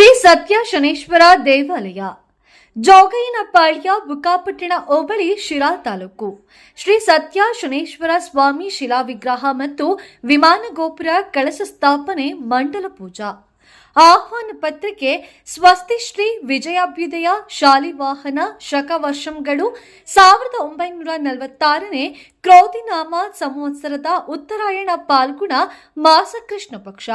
ಶ್ರೀ ಸತ್ಯ ಶನೇಶ್ವರ ದೇವಾಲಯ ಜೋಗಯ್ಯನಪಾಳ್ಯ ಬುಕ್ಕಾಪಟ್ಟಣ ಹೋಬಳಿ, ಶಿರಾ ತಾಲೂಕು. ಶ್ರೀ ಸತ್ಯ ಶನೇಶ್ವರ ಸ್ವಾಮಿ ಶಿಲಾ ವಿಗ್ರಹ ಮತ್ತು ವಿಮಾನ ಗೋಪುರ ಕಳಸ ಸ್ಥಾಪನೆ ಮಂಡಲ ಪೂಜಾ. ಆಹ್ವಾನ ಪತ್ರಿಕೆ, ಸ್ವಸ್ತಿ ಶ್ರೀ ವಿಜಯಾಭ್ಯುದಯ ಶಾಲಿವಾಹನ ಶಕವರ್ಷಂಗಳು ಸಾವಿರದ ಒಂಬೈನೂರ ನಲವತ್ತಾರನೇ ಕ್ರೋಧಿನಾಮ ಸಂವತ್ಸರದ ಉತ್ತರಾಯಣ ಪಾಲ್ಗುಣ ಮಾಸ ಕೃಷ್ಣ ಪಕ್ಷ.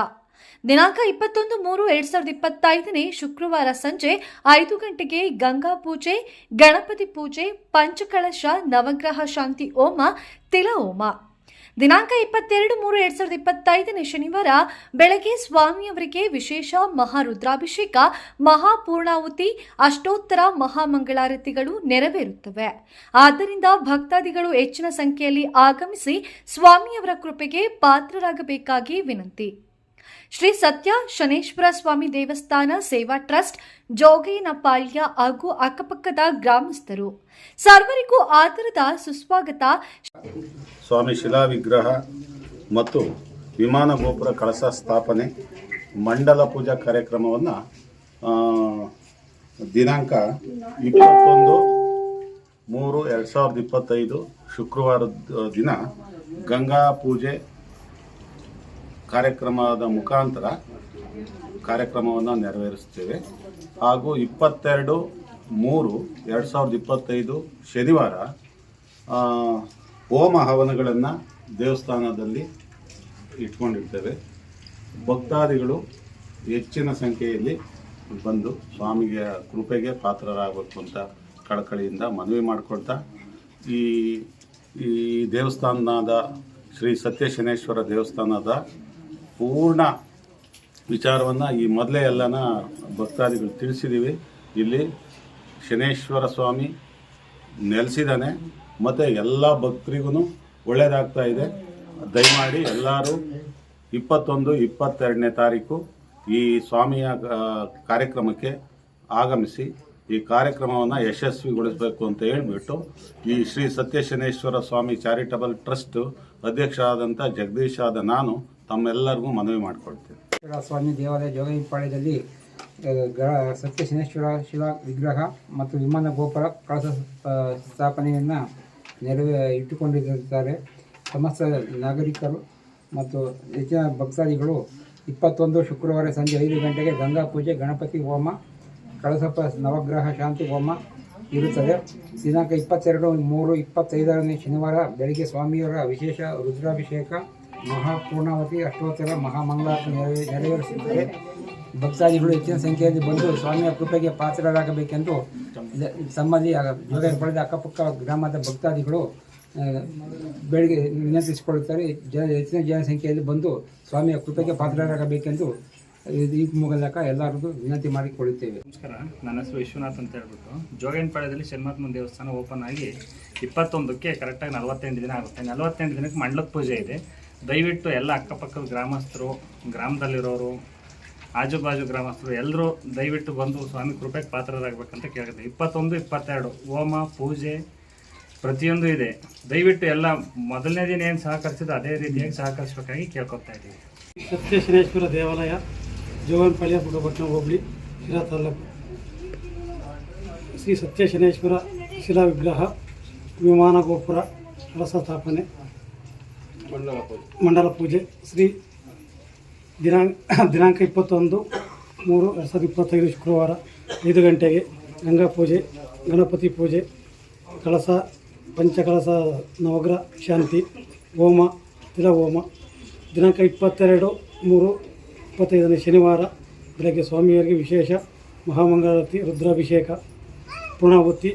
ದಿನಾಂಕ ಇಪ್ಪತ್ತೊಂದು ಮೂರು ಎರಡ್ ಸಾವಿರದ ಇಪ್ಪತ್ತೈದನೇ ಶುಕ್ರವಾರ ಸಂಜೆ ಐದು ಗಂಟೆಗೆ ಗಂಗಾ ಪೂಜೆ, ಗಣಪತಿ ಪೂಜೆ ಪಂಚಕಳಶ ನವಗ್ರಹ ಶಾಂತಿ ಓಮ ತಿಲ ಓಮ ದಿನಾಂಕ ಇಪ್ಪತ್ತೆರಡು ಮೂರು ಎರಡ್ ಸಾವಿರದ ಇಪ್ಪತ್ತೈದನೇ ಶನಿವಾರ ಬೆಳಗ್ಗೆ ಸ್ವಾಮಿಯವರಿಗೆ ವಿಶೇಷ ಮಹಾರುದ್ರಾಭಿಷೇಕ, ಮಹಾಪೂರ್ಣಾಹುತಿ, ಅಷ್ಟೋತ್ತರ ಮಹಾಮಂಗಳಾರತಿಗಳು ನೆರವೇರುತ್ತವೆ. ಆದ್ದರಿಂದ ಭಕ್ತಾದಿಗಳು ಹೆಚ್ಚಿನ ಸಂಖ್ಯೆಯಲ್ಲಿ ಆಗಮಿಸಿ ಸ್ವಾಮಿಯವರ ಕೃಪೆಗೆ ಪಾತ್ರರಾಗಬೇಕಾಗಿ ವಿನಂತಿ. ಶ್ರೀ ಸತ್ಯ ಶನೇಶ್ವರ ಸ್ವಾಮಿ ದೇವಸ್ಥಾನ ಸೇವಾ ಟ್ರಸ್ಟ್ ಜೋಗೇನಪಾಳ್ಯ ಹಾಗೂ ಅಕ್ಕಪಕ್ಕದ ಗ್ರಾಮಸ್ಥರು. ಸರ್ವರಿಗೂ ಆದರದ ಸುಸ್ವಾಗತ ಸ್ವಾಮಿ ಶಿಲಾ ವಿಗ್ರಹ ಮತ್ತು ವಿಮಾನ ಗೋಪುರ ಕಳಸ ಸ್ಥಾಪನೆ, ಮಂಡಲ ಪೂಜಾ ಕಾರ್ಯಕ್ರಮವನ್ನು ದಿನಾಂಕ ಇಪ್ಪತ್ತೊಂದು ಮೂರು ಎರಡು ಸಾವಿರದ ಇಪ್ಪತ್ತೈದು ಶುಕ್ರವಾರದ ದಿನ ಗಂಗಾ ಪೂಜೆ ಕಾರ್ಯಕ್ರಮದ ಮುಖಾಂತರ ಕಾರ್ಯಕ್ರಮವನ್ನು ನೆರವೇರಿಸ್ತೇವೆ ಹಾಗೂ ಇಪ್ಪತ್ತೆರಡು ಮೂರು ಎರಡು ಸಾವಿರದ ಇಪ್ಪತ್ತೈದು ಶನಿವಾರ ಹೋಮ ಹವನಗಳನ್ನು ದೇವಸ್ಥಾನದಲ್ಲಿ ಇಟ್ಕೊಂಡಿರ್ತೇವೆ. ಭಕ್ತಾದಿಗಳು ಹೆಚ್ಚಿನ ಸಂಖ್ಯೆಯಲ್ಲಿ ಬಂದು ಸ್ವಾಮಿಗೆ ಕೃಪೆಗೆ ಪಾತ್ರರಾಗಬೇಕು ಅಂತ ಕಳಕಳಿಯಿಂದ ಮನವಿ ಮಾಡಿಕೊಳ್ತಾ, ಈ ಈ ದೇವಸ್ಥಾನದ ಶ್ರೀ ಸತ್ಯಶನೇಶ್ವರ ದೇವಸ್ಥಾನದ ಪೂರ್ಣ ವಿಚಾರವನ್ನು ಈ ಮೊದಲೇ ಎಲ್ಲನ ಭಕ್ತಾದಿಗಳು ತಿಳಿಸಿದ್ದೀವಿ ಇಲ್ಲಿ ಶನೇಶ್ವರ ಸ್ವಾಮಿ ನೆಲೆಸಿದ್ದಾನೆ. ಮತ್ತು ಎಲ್ಲ ಭಕ್ತರಿಗೂ ಒಳ್ಳೆಯದಾಗ್ತಾ ಇದೆ. ದಯಮಾಡಿ ಎಲ್ಲರೂ ಇಪ್ಪತ್ತೊಂದು, ಇಪ್ಪತ್ತೆರಡನೇ ತಾರೀಕು ಈ ಸ್ವಾಮಿಯ ಕಾರ್ಯಕ್ರಮಕ್ಕೆ ಆಗಮಿಸಿ ಈ ಕಾರ್ಯಕ್ರಮವನ್ನು ಯಶಸ್ವಿಗೊಳಿಸಬೇಕು ಅಂತ ಹೇಳಿಬಿಟ್ಟು ಈ ಶ್ರೀ ಸತ್ಯಶನೇಶ್ವರ ಸ್ವಾಮಿ ಚಾರಿಟಬಲ್ ಟ್ರಸ್ಟ್ ಅಧ್ಯಕ್ಷ ಆದಂಥ ಜಗದೀಶ್ ಆದ ನಾನು ತಮ್ಮೆಲ್ಲರಿಗೂ ಮನವಿ ಮಾಡಿಕೊಳ್ತೀನಿ. ಸ್ವಾಮಿ ದೇವಾಲಯ ಜೋಗೈಪಾಳ್ಯದಲ್ಲಿ ಸತ್ಯಶನೇಶ್ವರ ಶಿಲಾ ವಿಗ್ರಹ ಮತ್ತು ವಿಮಾನ ಗೋಪುರ ಕಳಸ ಸ್ಥಾಪನೆಯನ್ನು ನೆರವೇ ಇಟ್ಟುಕೊಂಡಿರುತ್ತಾರೆ ಸಮಸ್ತ ನಾಗರಿಕರು ಮತ್ತು ಹೆಚ್ಚಿನ ಭಕ್ತಾದಿಗಳು ಇಪ್ಪತ್ತೊಂದು ಶುಕ್ರವಾರ ಸಂಜೆ ಐದು ಗಂಟೆಗೆ ಗಂಗಾ ಪೂಜೆ, ಗಣಪತಿ ಹೋಮ ಕಳಸಪ್ಪ ನವಗ್ರಹ ಶಾಂತಿ ಹೋಮ ಇರುತ್ತದೆ. ದಿನಾಂಕ ಇಪ್ಪತ್ತೆರಡು ಮೂರು ಇಪ್ಪತ್ತೈದರನೇ ಶನಿವಾರ ಬೆಳಿಗ್ಗೆ ಸ್ವಾಮಿಯವರ ವಿಶೇಷ ರುದ್ರಾಭಿಷೇಕ ಮಹಾಪೂರ್ಣಾವತಿ ಅಷ್ಟೋತ್ತರ ಮಹಾಮಂಗಳಾರತಿ ನೆರವೇ ನೆರವೇರಿಸುತ್ತದೆ. ಭಕ್ತಾದಿಗಳು ಹೆಚ್ಚಿನ ಸಂಖ್ಯೆಯಲ್ಲಿ ಬಂದು ಸ್ವಾಮಿಯ ಕೃಪೆಗೆ ಪಾತ್ರರಾಗಬೇಕೆಂದು ತಮ್ಮಲ್ಲಿ ಪಡೆದ ಅಕ್ಕಪಕ್ಕ ಗ್ರಾಮದ ಭಕ್ತಾದಿಗಳು ಬೆಳಿಗ್ಗೆ ವಿನಂತಿಸಿಕೊಳ್ಳುತ್ತಾರೆ. ಜನ ಹೆಚ್ಚಿನ ಜನಸಂಖ್ಯೆಯಲ್ಲಿ ಬಂದು ಸ್ವಾಮಿಯ ಕೃಪೆಗೆ ಪಾತ್ರರಾಗಬೇಕೆಂದು ಈ- ಮೂಲಕ ಎಲ್ಲರಿಗೂ ವಿನಂತಿ ಮಾಡಿಕೊಳ್ಳುತ್ತೇವೆ ನಮಸ್ಕಾರ ನನ್ನ ಹೆಸರು ವಿಶ್ವನಾಥ್ ಅಂತ ಹೇಳ್ಬಿಟ್ಟು ಜೋಗೇನಪಾಳ್ಯದಲ್ಲಿ ಶನಿಮಾತ್ಮನ ದೇವಸ್ಥಾನ ಓಪನ್ ಆಗಿ ಇಪ್ಪತ್ತೊಂದಕ್ಕೆ ಕರೆಕ್ಟಾಗಿ ನಲವತ್ತೆಂಟು ದಿನ ಆಗುತ್ತೆ. ನಲವತ್ತೆಂಟು ದಿನಕ್ಕೆ ಮಂಡಲದ ಪೂಜೆ ಇದೆ. ದಯವಿಟ್ಟು ಎಲ್ಲ ಅಕ್ಕಪಕ್ಕದ ಗ್ರಾಮಸ್ಥರು ಗ್ರಾಮದಲ್ಲಿರೋರು ಆಜುಬಾಜು ಗ್ರಾಮಸ್ಥರು ಎಲ್ಲರೂ ದಯವಿಟ್ಟು ಬಂದು ಸ್ವಾಮಿ ಕೃಪೆಗೆ ಪಾತ್ರರಾಗಬೇಕಂತ ಕೇಳಿದೆ ಇಪ್ಪತ್ತೊಂದು ಇಪ್ಪತ್ತೆರಡು ಹೋಮ ಪೂಜೆ ಪ್ರತಿಯೊಂದು ಇದೆ. ದಯವಿಟ್ಟು ಎಲ್ಲ ಮೊದಲನೇ ದಿನ ಏನು ಸಹಕರಿಸಿದ್ರು ಅದೇ ರೀತಿಯಾಗಿ ಸಹಕರಿಸಬೇಕಾಗಿ ಕೇಳ್ಕೊತಾ ಇದ್ದೀವಿ. ಸತ್ಯಶ್ರೇಶ್ವರ ದೇವಾಲಯ. ಜೋಗನ್ಪಾಳ್ಯ ಪುಟ್ಟಪಟ್ಟಣ ಹೋಬಳಿ, ಶಿರಾ ತಾಲೂಕು. ಶ್ರೀ ಸತ್ಯ ಶನೇಶ್ವರ ಶಿಲಾ ವಿಗ್ರಹ, ವಿಮಾನ ಗೋಪುರ ಕಳಸ ಸ್ಥಾಪನೆ, ಮಂಡಲ ಪೂಜೆ, ಶ್ರೀ ದಿನಾಂಕ ದಿನಾಂಕ ಇಪ್ಪತ್ತೊಂದು, ಮೂರು, ಎರಡು ಸಾವಿರದ ಇಪ್ಪತ್ತೈದು ಶುಕ್ರವಾರ, ಐದು ಗಂಟೆಗೆ ಗಂಗಾ ಪೂಜೆ, ಗಣಪತಿ ಪೂಜೆ, ಕಳಸ, ಪಂಚಕಳಸ, ನವಗ್ರಹ, ಶಾಂತಿ, ಹೋಮ ತಿಲ ಹೋಮ ದಿನಾಂಕ ಇಪ್ಪತ್ತೆರಡು, ಮೂರು ಇಪ್ಪತ್ತೈದನೇ ಶನಿವಾರ ಬೆಳಗ್ಗೆ ಸ್ವಾಮಿಯವರಿಗೆ ವಿಶೇಷ ಮಹಾಮಂಗಳಾರತಿ, ರುದ್ರಾಭಿಷೇಕ, ಪೂರ್ಣಾಹುತಿ,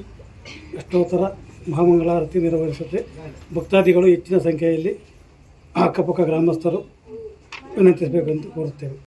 ಅಷ್ಟೋತ್ತರ ಮಹಾಮಂಗಳಾರತಿ ನೆರವೇರಿಸುತ್ತೆ. ಭಕ್ತಾದಿಗಳು ಹೆಚ್ಚಿನ ಸಂಖ್ಯೆಯಲ್ಲಿ ಅಕ್ಕಪಕ್ಕ ಗ್ರಾಮಸ್ಥರು ವಿನಂತಿಸಬೇಕೆಂದು ಕೋರುತ್ತೇವೆ.